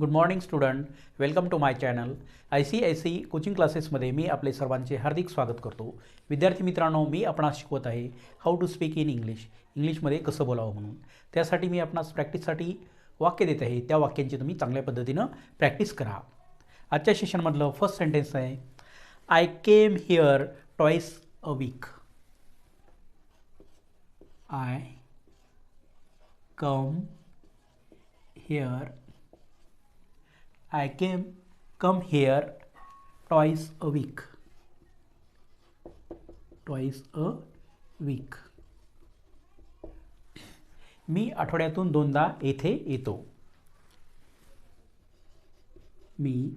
Good morning student welcome to my channel I C I C coaching क्लासेसमध्ये मी आपले सर्वांचे हार्दिक स्वागत करतो. विद्यार्थी मित्रांनो मी आपणास शिकवत आहे how to speak in English इंग्लिशमध्ये कसं बोलावं म्हणून. त्यासाठी मी आपणास प्रॅक्टिससाठी वाक्य देत आहे. त्या वाक्यांची तुम्ही चांगल्या पद्धतीनं प्रॅक्टिस करा. आजच्या सेशनमधलं फर्स्ट सेंटेन्स आहे I came here twice a week I come here I came come here twice a week twice a week मी आठवड्यातून दोनदा येथे येतो. मी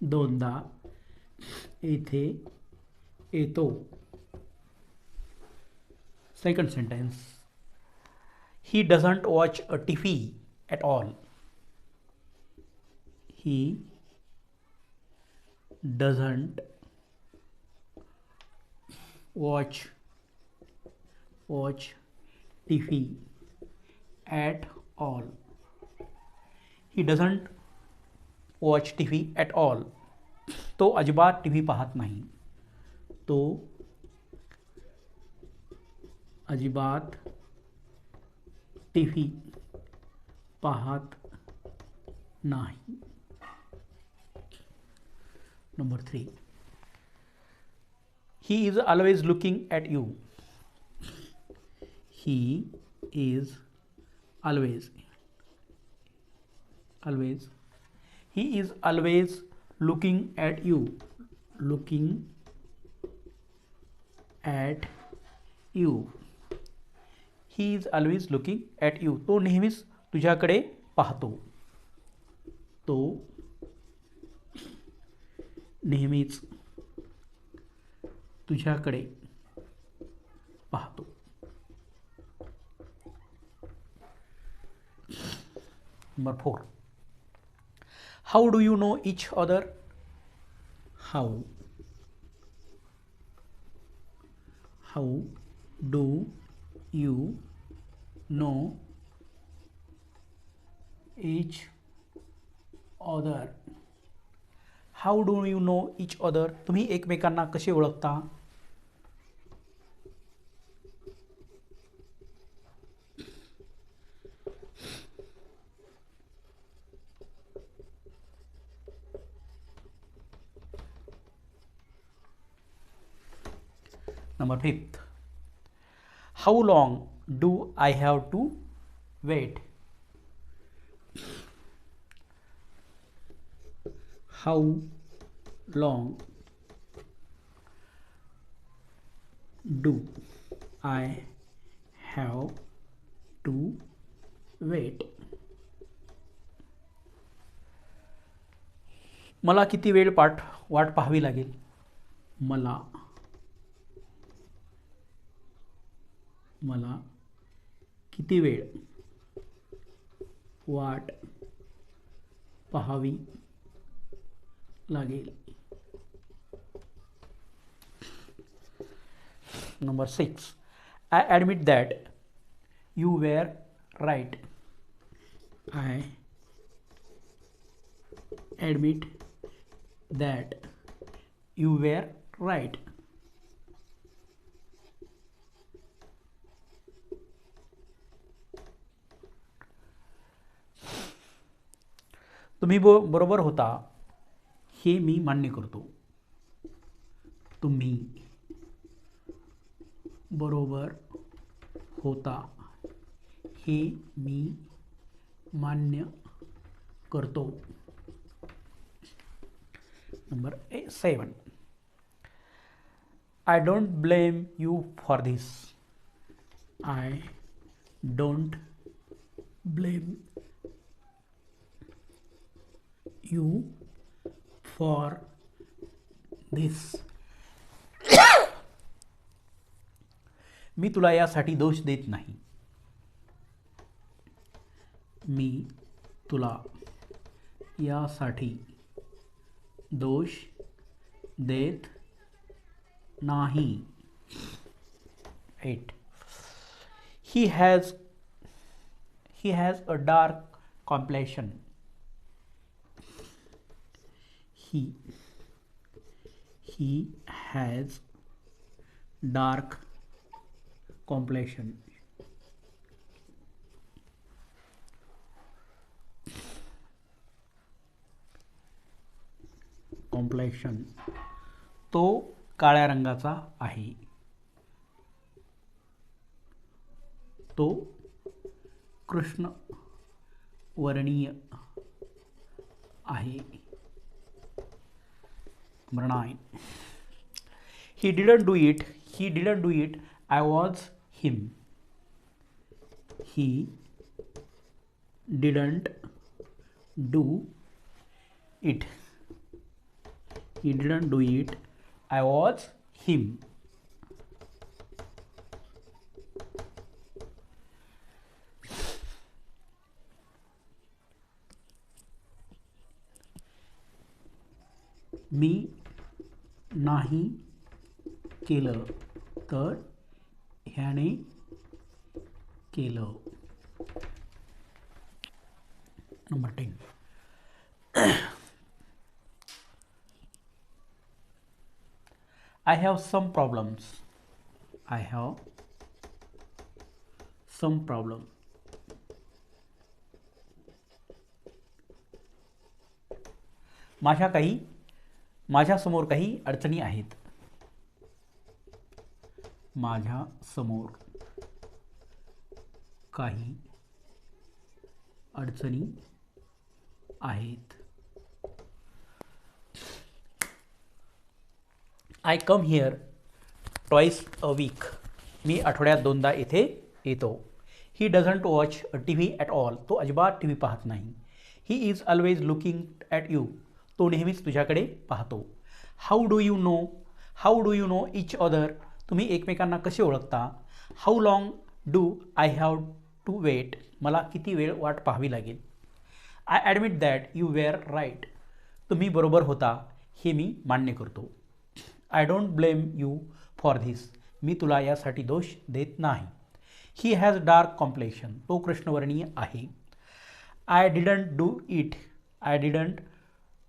दोनदा येथे येतो. Second sentence He doesn't watch a TV at all. He doesn't watch watch TV at all. He doesn't T V at all तो अजिबात T V पाहत नाही तो अजिबात टी व्ही पाहत नाही. Number three he is always looking at you he is always always he is always looking at you looking at you he is always looking at you तो नेहमीच तुझ्याकडे पाहतो तो नेहमीच तुझ्याकडे पाहतो number four how do you know each other how how do you know each other. How do you know each other तुम्ही एकमेकांना कसे ओळखता? Number fifth, how long do I have to wait? How long do I have to wait? मला किती वेळ पाठ वाट पाहावी लागेल मला मला किती वेळ वाट पाहावी लागेल? Number six I admit that you were right I admit that you were right तुम्ही बो बरोबर होता. हे मी मान्य करतो. तुम्ही बरोबर होता. हे मी मान्य करतो. Number A, seven. I don't blame you for this I don't blame you for this मी तुला यासाठी दोष देत नाही मी तुला यासाठी दोष देत नाही eight he has he has a dark complexion he he has dark complexion complexion तो काळ्या रंगाचा आहे तो कृष्ण वर्णीय आहे number 9 he didn't do it. He didn't do it. I was him. He didn't do it. He didn't do it. I was him. Me नाही तर ह्याने केलं number ten I have some problems. I have some problem. माझ्या काही माझ्यासमोर काही अडचणी आहेत. माझ्यासमोर काही अडचणी आहेत. I come here twice a week मी आठवड्यात दोनदा येथे येतो. He doesn't watch T V at all तो अजिबात टी व्ही पाहत नाही. He is always looking at you तो नेहमीच तुझ्याकडे पाहतो. How do you know how do you know each other तुम्ही एकमेकांना कसे ओळखता? How long do I have to wait मला किती वेळ वाट पाहावी लागेल? I admit that you were right तुम्ही बरोबर होता हे मी मान्य करतो. I don't blame you for this मी तुला यासाठी दोष देत नाही. ही हॅज डार्क कॉम्प्लेक्शन तो कृष्णवर्णीय आहे. I didn't do it I didn't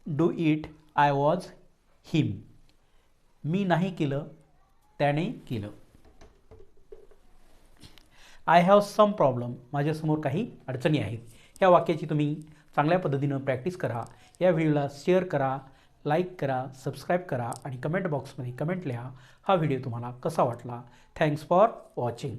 do it I was him. मी नाही केलं त्याने केलं. आय हॅव सम प्रॉब्लेम माझ्यासमोर काही अडचणी आहेत. या वाक्याची तुम्ही चांगल्या पद्धतीनं प्रॅक्टिस करा. या व्हिडिओला शेअर करा लाईक करा सबस्क्राईब करा आणि कमेंट बॉक्समध्ये कमेंट लिहा. हा व्हिडिओ तुम्हाला कसा वाटला? Thanks for watching.